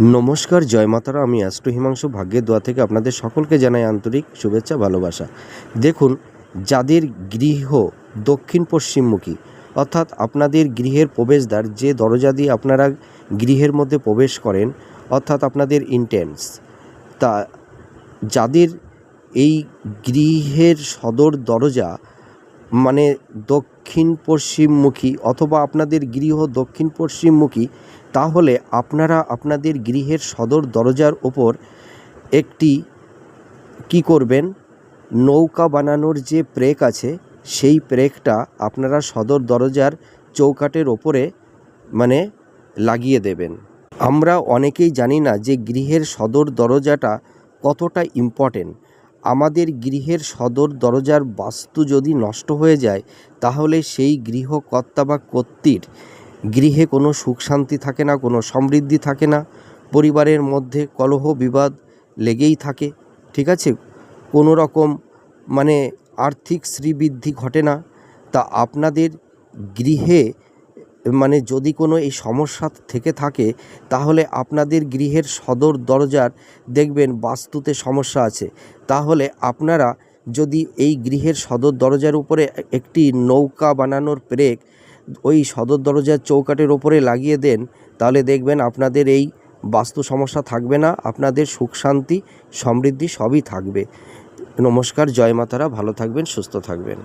নমস্কার, জয় মাতারা। আমি অ্যাস্ট্রো হিমাংশু, ভাগ্যের দোয়া থেকে আপনাদের সকলকে জানাই আন্তরিক শুভেচ্ছা, ভালোবাসা। দেখুন, যাদের গৃহ দক্ষিণ পশ্চিমমুখী, অর্থাৎ আপনাদের গৃহের প্রবেশদ্বার, যে দরজা দিয়ে আপনারা গৃহের মধ্যে প্রবেশ করেন, অর্থাৎ আপনাদের ইন্টেন্স, তা যাদের এই গৃহের সদর দরজা মানে দক্ষিণ পশ্চিমমুখী, অথবা আপনাদের গৃহ দক্ষিণ পশ্চিমমুখী তাহলে আপনারা আপনাদের গৃহের সদর দরজার ওপর একটি কি করবেন? নৌকা বানানোর যে প্রেক আছে, সেই প্রেকটা আপনারা সদর দরজার চৌকাটের ওপরে মানে লাগিয়ে দেবেন। আমরা অনেকেই জানি না যে গৃহের সদর দরজাটা কতটা ইম্পর্টেন্ট আমাদের গৃহের সদর দরজার বাস্তু যদি নষ্ট হয়ে যায়, তাহলে সেই গৃহকর্তা বা কর্ত্রীর গৃহে কোনো সুখ শান্তি থাকে না, কোনো সমৃদ্ধি থাকে না, পরিবারের মধ্যে কলহ বিবাদ লেগেই থাকে, ঠিক আছে? কোনো রকম মানে আর্থিক শ্রীবৃদ্ধি ঘটে না। তা আপনাদের গৃহে মানে যদি কোনো এই সমস্যা থেকে থাকে, তাহলে আপনাদের গৃহের সদর দরজার দেখবেন বাস্তুতে সমস্যা আছে। তাহলে আপনারা যদি এই গৃহের সদর দরজার উপরে একটি নৌকা বানানোর প্রেক ওই সদর দরজার চৌকাটের ওপরে লাগিয়ে দেন, তাহলে দেখবেন আপনাদের এই বাস্তু সমস্যা থাকবে না, আপনাদের সুখ, শান্তি, সমৃদ্ধি সবই থাকবে। নমস্কার, জয় মাতারা, ভালো থাকবেন, সুস্থ থাকবেন।